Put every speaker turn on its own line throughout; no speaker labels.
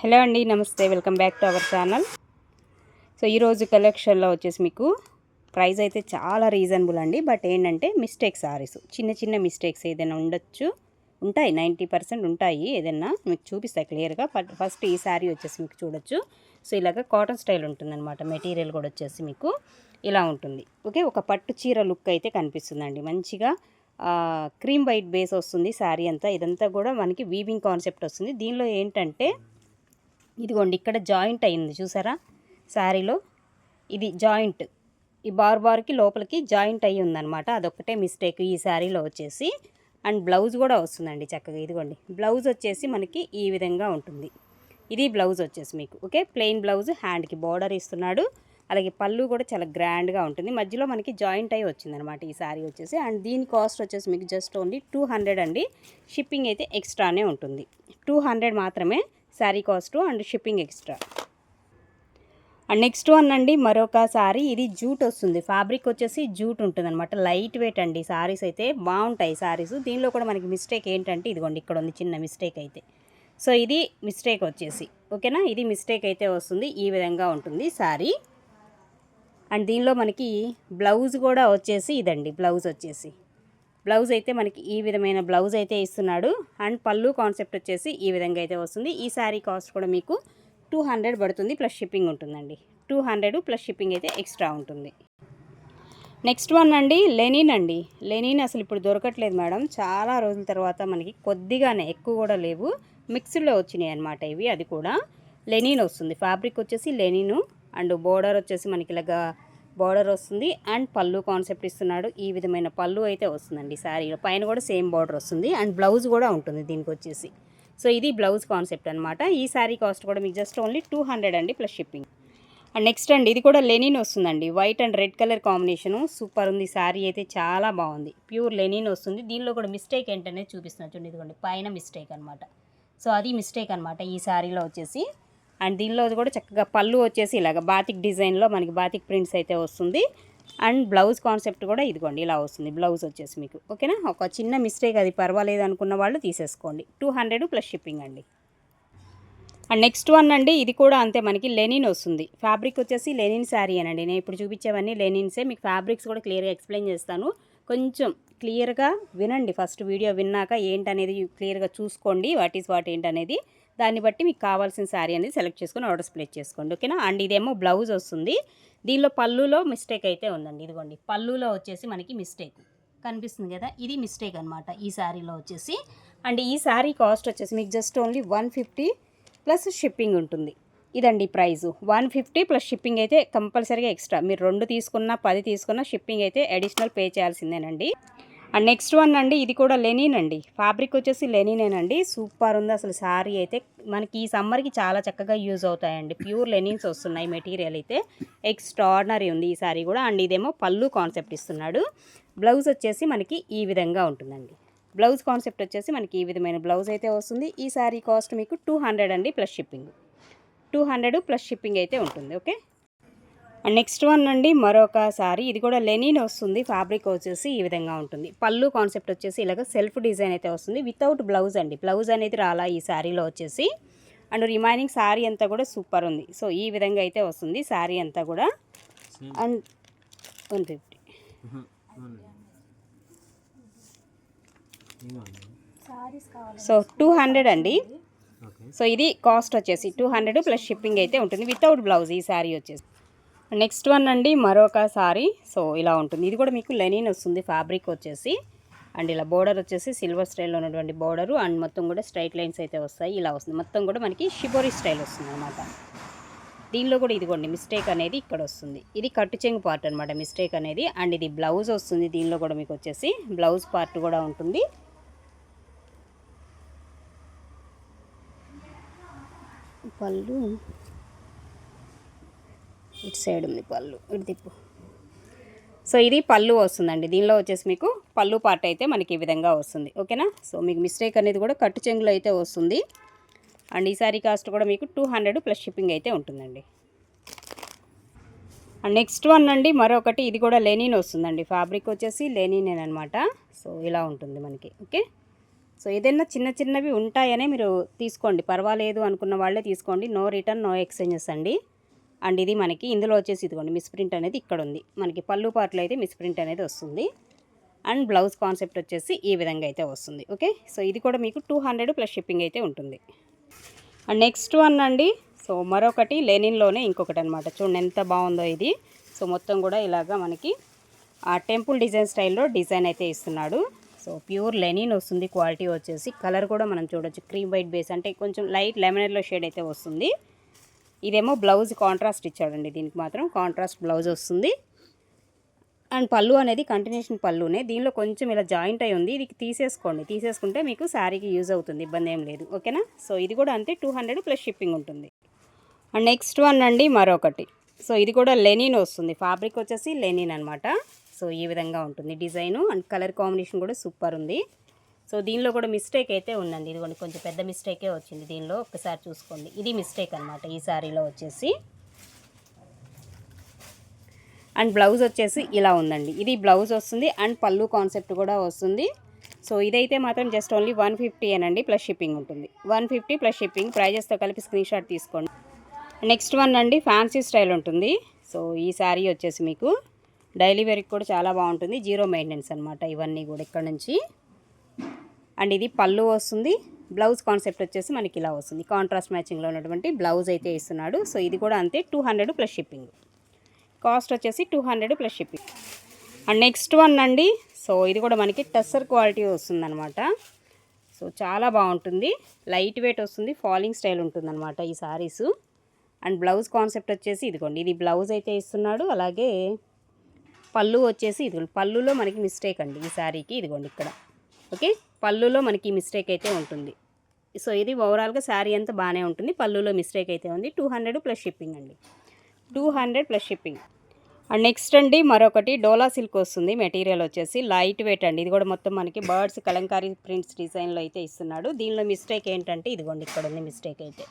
Hello అండి నమస్తే. Welcome back to our channel. So ఈరోజు కలెక్షన్లో వచ్చేసి మీకు ప్రైస్ అయితే చాలా రీజనబుల్ అండి. బట్ ఏంటంటే మిస్టేక్ సారీస్. చిన్న చిన్న మిస్టేక్స్ ఏదైనా ఉండొచ్చు. ఉంటాయి నైంటీ పర్సెంట్ ఉంటాయి ఏదైనా. మీకు చూపిస్తాయి క్లియర్గా. ఫస్ట్ ఈ శారీ వచ్చేసి మీకు చూడొచ్చు. సో ఇలాగ కాటన్ స్టైల్ ఉంటుందన్నమాట. మెటీరియల్ కూడా వచ్చేసి మీకు ఇలా ఉంటుంది. ఓకే ఒక పట్టు చీర లుక్ అయితే కనిపిస్తుందండి. మంచిగా క్రీమ్ వైట్ బేస్ వస్తుంది శారీ అంతా. ఇదంతా కూడా మనకి వీవింగ్ కాన్సెప్ట్ వస్తుంది. దీనిలో ఏంటంటే ఇదిగోండి ఇక్కడ జాయింట్ అయింది చూసారా? శారీలో ఇది జాయింట్. ఈ బార్ బార్కి లోపలికి జాయింట్ అయ్యి ఉందనమాట అదొక్కటే మిస్టేక్ ఈ శారీలో వచ్చేసి. అండ్ బ్లౌజ్ కూడా వస్తుందండి చక్కగా. ఇదిగోండి బ్లౌజ్ వచ్చేసి మనకి ఈ విధంగా ఉంటుంది. ఇది బ్లౌజ్ వచ్చేసి మీకు ఓకే? ప్లెయిన్ బ్లౌజ్ హ్యాండ్కి బార్డర్ ఇస్తున్నాడు. అలాగే పళ్ళు కూడా చాలా గ్రాండ్గా ఉంటుంది. మధ్యలో మనకి జాయింట్ అయి వచ్చిందనమాట ఈ శారీ వచ్చేసి. అండ్ దీని కాస్ట్ వచ్చేసి మీకు జస్ట్ ఓన్లీ టూ హండ్రెడ్ అండి. షిప్పింగ్ అయితే ఎక్స్ట్రానే ఉంటుంది. టూ హండ్రెడ్ మాత్రమే sari cost and shipping extra. And next one అండి మరొక సారీ ఇది జూట్ వస్తుంది. ఫ్యాబ్రిక్ వచ్చేసి జూట్ ఉంటుంది అనమాట లైట్ వెయిట్ అండి. సారీస్ అయితే బాగుంటాయి సారీస్ దీనిలో కూడా మనకి మిస్టేక్ ఏంటంటే ఇదిగోండి ఇక్కడ ఉంది చిన్న మిస్టేక్ అయితే. సో ఇది మిస్టేక్ వచ్చేసి. ఓకేనా? ఇది మిస్టేక్ అయితే వస్తుంది. ఈ విధంగా ఉంటుంది సారీ అండ్ దీనిలో మనకి బ్లౌజ్ కూడా వచ్చేసి ఇదండి. బ్లౌజ్ వచ్చేసి. బ్లౌజ్ అయితే మనకి ఈ విధమైన బ్లౌజ్ అయితే ఇస్తున్నాడు. అండ్ పళ్ళు కాన్సెప్ట్ వచ్చేసి ఈ విధంగా అయితే వస్తుంది. ఈ శారీ కాస్ట్ కూడా మీకు టూ హండ్రెడ్ పడుతుంది ప్లస్ షిప్పింగ్ ఉంటుందండి. టూ హండ్రెడ్ ప్లస్ షిప్పింగ్ అయితే ఎక్స్ట్రా ఉంటుంది. నెక్స్ట్ వన్ అండి లెనిన్ అండి. లెనిన్ అసలు ఇప్పుడు దొరకట్లేదు మేడం. చాలా రోజుల తర్వాత మనకి కొద్దిగానే ఎక్కువ కూడా లేవు. మిక్స్డ్లో వచ్చినాయి అనమాట ఇవి అది కూడా. లెనిన్ వస్తుంది. ఫ్యాబ్రిక్ వచ్చేసి లెనిను అండ్ బోర్డర్ వచ్చేసి మనకి ఇలాగా బార్డర్ వస్తుంది అండ్ పళ్ళు కాన్సెప్ట్ ఇస్తున్నాడు. ఈ విధమైన పళ్ళు అయితే వస్తుందండి శారీలో. పైన కూడా సేమ్ బార్డర్ వస్తుంది అండ్ బ్లౌజ్ కూడా ఉంటుంది దీనికి వచ్చేసి. సో ఇది బ్లౌజ్ కాన్సెప్ట్ అనమాట ఈ శారీ కాస్ట్ కూడా మీకు జస్ట్ ఓన్లీ టూ హండ్రెడ్ అండి ప్లస్ షిప్పింగ్. అండ్ నెక్స్ట్ అండి ఇది కూడా లెనిన్ వస్తుందండి. White and red colour combination. Super ఉంది. శారీ అయితే చాలా బాగుంది. ప్యూర్ లెనిన్ వస్తుంది. దీనిలో కూడా మిస్టేక్ ఏంటనేది చూపిస్తున్నా చూడండి. ఇదిగోండి పైన మిస్టేక్ అనమాట సో అది మిస్టేక్ అనమాట ఈ శారీలో వచ్చేసి. అండ్ దీనిలో కూడా చక్కగా పళ్ళు వచ్చేసి ఇలాగ బాతిక్ డిజైన్లో మనకి బాతిక్ ప్రింట్స్ అయితే వస్తుంది. అండ్ బ్లౌజ్ కాన్సెప్ట్ కూడా ఇదిగోండి ఇలా వస్తుంది. బ్లౌజ్ వచ్చేసి మీకు. ఓకేనా? ఒక చిన్న మిస్టేక్ అది పర్వాలేదు అనుకున్న వాళ్ళు తీసేసుకోండి. టూ హండ్రెడ్ ప్లస్ షిప్పింగ్ అండి. అండ్ నెక్స్ట్ వన్ అండి ఇది కూడా అంతే మనకి లెనిన్ వస్తుంది. ఫ్యాబ్రిక్ వచ్చేసి లెనిన్ శారీ అనండి. నేను ఇప్పుడు చూపించేవన్నీ లెనిన్సే. మీకు ఫ్యాబ్రిక్స్ కూడా క్లియర్గా ఎక్స్ప్లెయిన్ చేస్తాను. కొంచెం క్లియర్గా వినండి. ఫస్ట్ వీడియో విన్నాక ఏంటనేది క్లియర్గా చూసుకోండి. వాట్ ఈస్ వాట్ ఏంటనేది. దాన్ని బట్టి మీకు కావాల్సిన శారీ అనేది సెలెక్ట్ చేసుకొని ఆర్డర్స్ ప్లేస్ చేసుకోండి ఓకేనా? అండ్ ఇదేమో బ్లౌజ్ వస్తుంది. దీనిలో పళ్ళులో మిస్టేక్ అయితే ఉందండి. ఇదిగోండి పళ్ళులో వచ్చేసి మనకి మిస్టేక్ కనిపిస్తుంది కదా? ఇది మిస్టేక్ అనమాట ఈ శారీలో వచ్చేసి. అండ్ ఈ శారీ కాస్ట్ వచ్చేసి మీకు just only one fifty plus shipping ఉంటుంది. ఇదండి price one fifty plus shipping అయితే కంపల్సరీగా ఎక్స్ట్రా. మీరు రెండు తీసుకున్నా పది తీసుకున్నా షిప్పింగ్ అయితే అడిషనల్ పే చేయాల్సిందేనండి. అండ్ నెక్స్ట్ వన్ అండి ఇది కూడా లెనిన్ అండి. ఫ్యాబ్రిక్ వచ్చేసి లెనినేనండి. సూపర్ ఉంది అసలు శారీ అయితే. మనకి ఈ సమ్మర్కి చాలా చక్కగా యూజ్ అవుతాయండి. ప్యూర్ లెనిన్స్ వస్తున్నాయి మెటీరియల్ అయితే. ఎక్స్ట్రాడినరీ ఉంది ఈ శారీ కూడా. అండ్ ఇదేమో పళ్ళు కాన్సెప్ట్ ఇస్తున్నాడు. బ్లౌజ్ వచ్చేసి మనకి ఈ విధంగా ఉంటుందండి. బ్లౌజ్ కాన్సెప్ట్ వచ్చేసి మనకి ఈ విధమైన బ్లౌజ్ అయితే వస్తుంది. ఈ శారీ కాస్ట్ మీకు టూ హండ్రెడ్ అండి plus shipping. Two hundred plus shipping అయితే ఉంటుంది. ఓకే? అండ్ నెక్స్ట్ వన్ అండి మరొక సారీ. ఇది కూడా లెనిన్ వస్తుంది ఫ్యాబ్రిక్ వచ్చేసి ఈ విధంగా ఉంటుంది. పళ్ళు కాన్సెప్ట్ వచ్చేసి ఇలాగ సెల్ఫ్ డిజైన్ అయితే వస్తుంది. వితౌట్ బ్లౌజ్ అండి. బ్లౌజ్ అనేది రాలా ఈ శారీలో వచ్చేసి. అండ్ రిమైనింగ్ శారీ అంతా కూడా సూపర్ ఉంది. సో ఈ విధంగా అయితే వస్తుంది శారీ అంతా కూడా. And one fifty. So two hundred అండి. సో ఇది కాస్ట్ వచ్చేసి టూ హండ్రెడ్ ప్లస్ షిప్పింగ్ అయితే ఉంటుంది. వితౌట్ బ్లౌజ్ ఈ శారీ వచ్చేసి. నెక్స్ట్ వన్ అండి మరొక సారీ. సో ఇలా ఉంటుంది. ఇది కూడా మీకు లెనిన్ వస్తుంది ఫ్యాబ్రిక్ వచ్చేసి. అండ్ ఇలా బోర్డర్ వచ్చేసి సిల్వర్ స్టైల్లో ఉన్నటువంటి బోర్డరు. అండ్ మొత్తం కూడా స్ట్రైట్ లైన్స్ అయితే వస్తాయి. ఇలా వస్తుంది. మొత్తం కూడా మనకి షిబోరీ స్టైల్ వస్తుంది అనమాట దీనిలో కూడా ఇదిగోండి మిస్టేక్ అనేది ఇక్కడ వస్తుంది. ఇది కట్టు చెంగు పార్ట్ అనమాట మిస్టేక్ అనేది. అండ్ ఇది బ్లౌజ్ వస్తుంది దీనిలో కూడా మీకు వచ్చేసి బ్లౌజ్ పార్ట్ కూడా ఉంటుంది. పళ్ళు. ఇటు సైడ్ ఉంది పళ్ళు. ఇటు తిప్పు. సో ఇది పళ్ళు వస్తుందండి. దీనిలో వచ్చేసి మీకు పళ్ళు పార్ట్ అయితే మనకి ఈ విధంగా వస్తుంది. ఓకేనా? సో మీకు మిస్టేక్ అనేది కూడా కట్టు చెంగులో అయితే వస్తుంది. అండ్ ఈ సారీ కాస్ట్ కూడా మీకు టూ హండ్రెడ్ ప్లస్ షిప్పింగ్ అయితే ఉంటుందండి. అండ్ నెక్స్ట్ వన్ అండి మరొకటి. ఇది కూడా లెనిన్ వస్తుందండి. ఫ్యాబ్రిక్ వచ్చేసి లెనిన్ అనమాట సో ఇలా ఉంటుంది మనకి. ఓకే? సో ఏదైనా చిన్న చిన్నవి ఉంటాయనే మీరు తీసుకోండి. పర్వాలేదు అనుకున్న వాళ్ళే తీసుకోండి. నో రిటర్న్ నో ఎక్స్చేంజెస్ అండి. అండ్ ఇది మనకి ఇందులో వచ్చేసి ఇదిగోండి మిస్ ప్రింట్ అనేది ఇక్కడ ఉంది మనకి పళ్ళు పాటలు అయితే మిస్ ప్రింట్ అనేది వస్తుంది. అండ్ బ్లౌజ్ కాన్సెప్ట్ వచ్చేసి ఈ విధంగా అయితే వస్తుంది. ఓకే సో ఇది కూడా మీకు టూ హండ్రెడ్ ప్లస్ షిప్పింగ్ అయితే ఉంటుంది. అండ్ నెక్స్ట్ వన్ అండి. సో మరొకటి లెనిన్లోనే ఇంకొకటి అనమాట చూడండి ఎంత బాగుందో ఇది. సో మొత్తం కూడా ఇలాగా మనకి ఆ టెంపుల్ డిజైన్ స్టైల్లో డిజైన్ అయితే ఇస్తున్నాడు. సో ప్యూర్ లెనిన్ వస్తుంది. క్వాలిటీ వచ్చేసి కలర్ కూడా మనం చూడొచ్చు. క్రీమ్ వైట్ బేస్ అంటే కొంచెం లైట్ లెమనర్లో షేడ్ అయితే వస్తుంది. ఇదేమో బ్లౌజ్ కాంట్రాస్ట్ ఇచ్చాడండి. దీనికి మాత్రం కాంట్రాస్ట్ బ్లౌజ్ వస్తుంది. అండ్ పళ్ళు అనేది కంటిన్యూషన్ పళ్ళునే. దీనిలో కొంచెం ఇలా జాయింట్ అయి ఉంది. ఇది తీసేసుకోండి. తీసేసుకుంటే మీకు శారీకి యూజ్ అవుతుంది. ఇబ్బంది ఏం లేదు. ఓకేనా? సో ఇది కూడా అంతే టూ హండ్రెడ్ ప్లస్ షిప్పింగ్ ఉంటుంది. అండ్ నెక్స్ట్ వన్ అండి మరొకటి. సో ఇది కూడా లెనిన్ వస్తుంది. ఫ్యాబ్రిక్ వచ్చేసి లెనిన్ అనమాట సో ఈ విధంగా ఉంటుంది డిజైను. అండ్ కలర్ కాంబినేషన్ కూడా సూపర్ ఉంది. సో దీనిలో కూడా మిస్టేక్ అయితే ఉందండి. ఇదిగోండి కొంచెం పెద్ద మిస్టేకే వచ్చింది. దీనిలో ఒకసారి చూసుకోండి. ఇది మిస్టేక్ అనమాట ఈ శారీలో వచ్చేసి. అండ్ బ్లౌజ్ వచ్చేసి ఇలా ఉందండి. ఇది బ్లౌజ్ వస్తుంది అండ్ పళ్ళు కాన్సెప్ట్ కూడా వస్తుంది. సో ఇదైతే మాత్రం జస్ట్ ఓన్లీ వన్ ఫిఫ్టీ అనండి ప్లస్ షిప్పింగ్ ఉంటుంది. వన్ ఫిఫ్టీ ప్లస్ షిప్పింగ్ ప్రైజెస్తో కలిపి స్క్రీన్ షాట్ తీసుకోండి. నెక్స్ట్ వన్ అండి ఫ్యాన్సీ స్టైల్ ఉంటుంది. సో ఈ శారీ వచ్చేసి మీకు డైలీ వేర్కి కూడా చాలా బాగుంటుంది. జీరో మెయింటెనెన్స్ అనమాట ఇవన్నీ కూడా ఇక్కడ నుంచి. అండ్ ఇది పళ్ళు వస్తుంది. బ్లౌజ్ కాన్సెప్ట్ వచ్చేసి మనకి ఇలా వస్తుంది. కాంట్రాస్ట్ మ్యాచింగ్లో ఉన్నటువంటి బ్లౌజ్ అయితే ఇస్తున్నాడు. సో ఇది కూడా అంతే two hundred plus shipping cost వచ్చేసి two hundred plus shipping and next one అండి. సో ఇది కూడా మనకి టెస్సర్ క్వాలిటీ వస్తుందన్నమాట. సో చాలా బాగుంటుంది. లైట్ వెయిట్ వస్తుంది. ఫాలింగ్ స్టైల్ ఉంటుందన్నమాట ఈ సారీస్. అండ్ బ్లౌజ్ కాన్సెప్ట్ వచ్చేసి ఇదిగోండి. ఇది బ్లౌజ్ అయితే ఇస్తున్నాడు. అలాగే పళ్ళు వచ్చేసి ఇదిగోండి. పళ్ళులో మనకి మిస్టేక్ అండి ఈ శారీకి ఇదిగోండి ఇక్కడ. ఓకే? పళ్ళులో మనకి మిస్టేక్ అయితే ఉంటుంది. సో ఇది ఓవరాల్గా శారీ అంతా బాగానే ఉంటుంది. పళ్ళులో మిస్టేక్ అయితే ఉంది. టూ హండ్రెడ్ ప్లస్ షిప్పింగ్ అండి. Two hundred plus shipping. And next అండి మరొకటి డోలా సిల్క్ వస్తుంది. మెటీరియల్ వచ్చేసి లైట్ వెయిట్ అండి. ఇది కూడా మొత్తం మనకి బర్డ్స్ కలంకారీ ప్రింట్స్ డిజైన్లో అయితే ఇస్తున్నాడు. దీనిలో మిస్టేక్ ఏంటంటే ఇదిగోండి ఇక్కడ ఉంది మిస్టేక్ అయితే.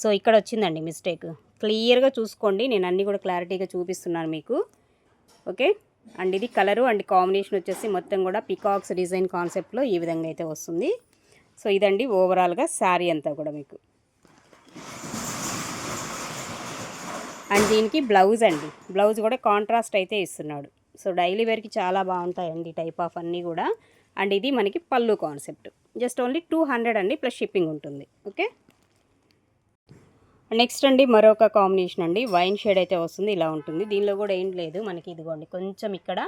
సో ఇక్కడ వచ్చిందండి మిస్టేక్. క్లియర్గా చూసుకోండి. నేను అన్నీ కూడా క్లారిటీగా చూపిస్తున్నాను మీకు. ఓకే? అండ్ ఇది కలరు అండ్ కాంబినేషన్ వచ్చేసి మొత్తం కూడా పికాక్స్ డిజైన్ కాన్సెప్ట్లో ఈ విధంగా అయితే వస్తుంది. సో ఇదండి ఓవరాల్గా శారీ అంతా కూడా మీకు. అండ్ దీనికి బ్లౌజ్ అండి. బ్లౌజ్ కూడా కాంట్రాస్ట్ అయితే ఇస్తున్నాడు. సో డైలీ వేర్కి చాలా బాగుంటాయండి టైప్ ఆఫ్ అన్నీ కూడా. అండ్ ఇది మనకి పళ్ళు concept. Just only two hundred అండి ప్లస్ షిప్పింగ్ ఉంటుంది. ఓకే? నెక్స్ట్ అండి మరొక కాంబినేషన్ అండి. వైన్ షేడ్ అయితే వస్తుంది ఇలా ఉంటుంది. దీనిలో కూడా ఏం లేదు మనకి ఇదిగోండి. కొంచెం ఇక్కడ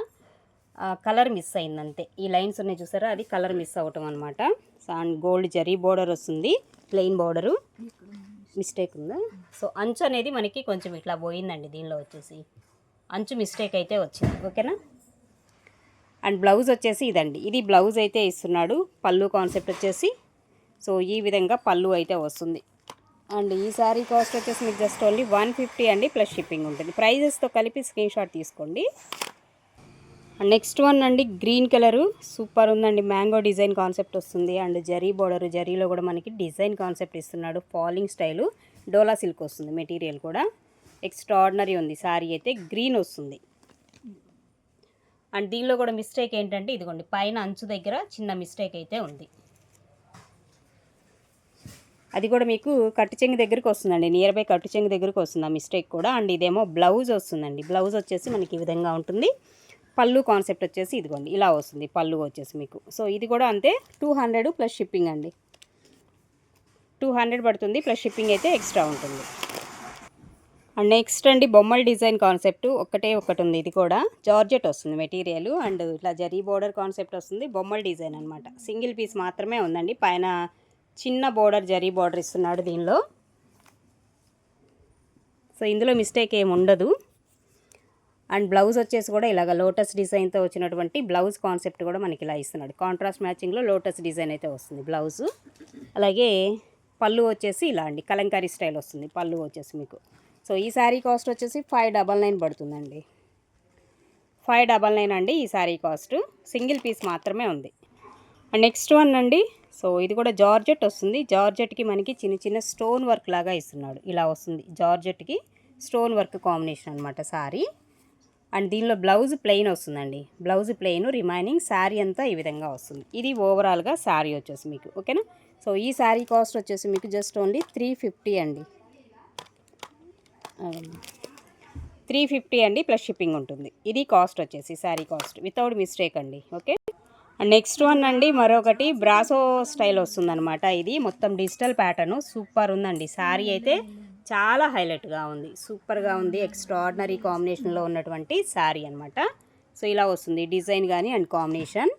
కలర్ మిస్ అయింది అంతే ఈ లైన్స్ ఉన్నాయి చూసారా? అది కలర్ మిస్ అవ్వటం అనమాట అండ్ గోల్డ్ జరీ బోర్డర్ వస్తుంది ప్లెయిన్ బోర్డరు. మిస్టేక్ ఉందా? సో అంచు అనేది మనకి కొంచెం ఇట్లా పోయిందండి దీనిలో వచ్చేసి. అంచు మిస్టేక్ అయితే వచ్చింది. ఓకేనా? అండ్ బ్లౌజ్ వచ్చేసి ఇదండి. ఇది బ్లౌజ్ అయితే ఇస్తున్నాడు. పళ్ళు కాన్సెప్ట్ వచ్చేసి. సో ఈ విధంగా పళ్ళు అయితే వస్తుంది. అండ్ ఈ సారీ కాస్ట్ వచ్చేసి మీకు జస్ట్ ఓన్లీ వన్ ఫిఫ్టీ అండి ప్లస్ షిప్పింగ్ ఉంటుంది. ప్రైజెస్తో కలిపి స్క్రీన్ షాట్ తీసుకోండి. నెక్స్ట్ వన్ అండి గ్రీన్ కలరు. సూపర్ ఉందండి మ్యాంగో డిజైన్ కాన్సెప్ట్ వస్తుంది. అండ్ జరీ బోర్డర్ జరీలో కూడా మనకి డిజైన్ కాన్సెప్ట్ ఇస్తున్నాడు ఫాలింగ్ స్టైలు. డోలా సిల్క్ వస్తుంది మెటీరియల్ కూడా. ఎక్స్ట్రాడినరీ ఉంది సారీ అయితే గ్రీన్ వస్తుంది. అండ్ దీనిలో కూడా మిస్టేక్ ఏంటంటే ఇదిగోండి పైన అంచు దగ్గర చిన్న మిస్టేక్ అయితే ఉంది. అది కూడా మీకు కట్టు చెంగు దగ్గరికి వస్తుందండి. నియర్ బై కట్టు చెంగు దగ్గరికి వస్తుంది ఆ మిస్టేక్ కూడా. అండ్ ఇదేమో బ్లౌజ్ వస్తుందండి. బ్లౌజ్ వచ్చేసి మనకి ఈ విధంగా ఉంటుంది. పళ్ళు కాన్సెప్ట్ వచ్చేసి ఇదిగోండి ఇలా వస్తుంది. పళ్ళు వచ్చేసి మీకు. సో ఇది కూడా అంతే. టూ హండ్రెడ్ ప్లస్ షిప్పింగ్ అండి. టూ హండ్రెడ్ పడుతుంది ప్లస్ షిప్పింగ్ అయితే ఎక్స్ట్రా ఉంటుంది. అండ్ నెక్స్ట్ అండి బొమ్మల డిజైన్ కాన్సెప్ట్ ఒక్కటే ఒకటి ఉంది. ఇది కూడా జార్జెట్ వస్తుంది మెటీరియల్. అండ్ ఇట్లా జరీ బోర్డర్ కాన్సెప్ట్ వస్తుంది బొమ్మల డిజైన్ అనమాట సింగిల్ పీస్ మాత్రమే ఉందండి. పైన చిన్న బోర్డర్ జరీ బోర్డర్ ఇస్తున్నాడు దీనిలో. సో ఇందులో మిస్టేక్ ఏమి ఉండదు. అండ్ బ్లౌజ్ వచ్చేసి కూడా ఇలాగ లోటస్ డిజైన్తో వచ్చినటువంటి బ్లౌజ్ కాన్సెప్ట్ కూడా మనకి ఇలా ఇస్తున్నాడు. కాంట్రాస్ట్ మ్యాచింగ్లో లోటస్ డిజైన్ అయితే వస్తుంది బ్లౌజ్. అలాగే పళ్ళు వచ్చేసి ఇలా అండి కలంకారీ స్టైల్ వస్తుంది పళ్ళు వచ్చేసి మీకు. సో ఈ శారీ కాస్ట్ వచ్చేసి ఫైవ్ డబల్ నైన్ పడుతుందండి. ఫైవ్ డబల్ నైన్ అండి ఈ శారీ కాస్ట్ సింగిల్ పీస్ మాత్రమే ఉంది. అండ్ నెక్స్ట్ వన్ అండి సో ఇది కూడా జార్జెట్ వస్తుంది. జార్జెట్కి మనకి చిన్న చిన్న స్టోన్ వర్క్ లాగా ఇస్తున్నాడు. ఇలా వస్తుంది. జార్జెట్కి స్టోన్ వర్క్ కాంబినేషన్ అనమాట శారీ అండ్ దీనిలో బ్లౌజ్ ప్లెయిన్ వస్తుందండి. బ్లౌజ్ ప్లెయిన్ రిమైనింగ్ శారీ అంతా ఈ విధంగా వస్తుంది. ఇది ఓవరాల్గా శారీ వచ్చేసి మీకు. ఓకేనా? సో ఈ శారీ కాస్ట్ వచ్చేసి మీకు జస్ట్ ఓన్లీ త్రీ ఫిఫ్టీ అండి. త్రీ ఫిఫ్టీ అండి ప్లస్ షిప్పింగ్ ఉంటుంది. ఇది కాస్ట్ వచ్చేసి శారీ కాస్ట్. వితౌట్ మిస్టేక్ అండి. ఓకే? నెక్స్ట్ వన్ అండి మరొకటి బ్రాసో స్టైల్ వస్తుందన్నమాట ఇది. మొత్తం డిజిటల్ ప్యాటర్న్ సూపర్ ఉందండి. శారీ అయితే చాలా హైలైట్గా ఉంది. సూపర్గా ఉంది. ఎక్స్ట్రాడినరీ కాంబినేషన్లో ఉన్నటువంటి శారీ అనమాట సో ఇలా వస్తుంది. డిజైన్ కానీ అండ్ కాంబినేషన్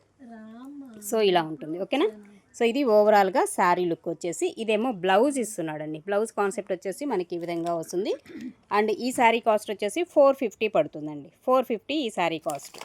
సో ఇలా ఉంటుంది. ఓకేనా సో ఇది ఓవరాల్గా శారీ లుక్ వచ్చేసి ఇదేమో బ్లౌజ్ ఇస్తున్నాడండి. బ్లౌజ్ కాన్సెప్ట్ వచ్చేసి మనకి ఈ విధంగా వస్తుంది. అండ్ ఈ శారీ కాస్ట్ వచ్చేసి ఫోర్ ఫిఫ్టీ పడుతుందండి. ఫోర్ ఫిఫ్టీ ఈ శారీ కాస్ట్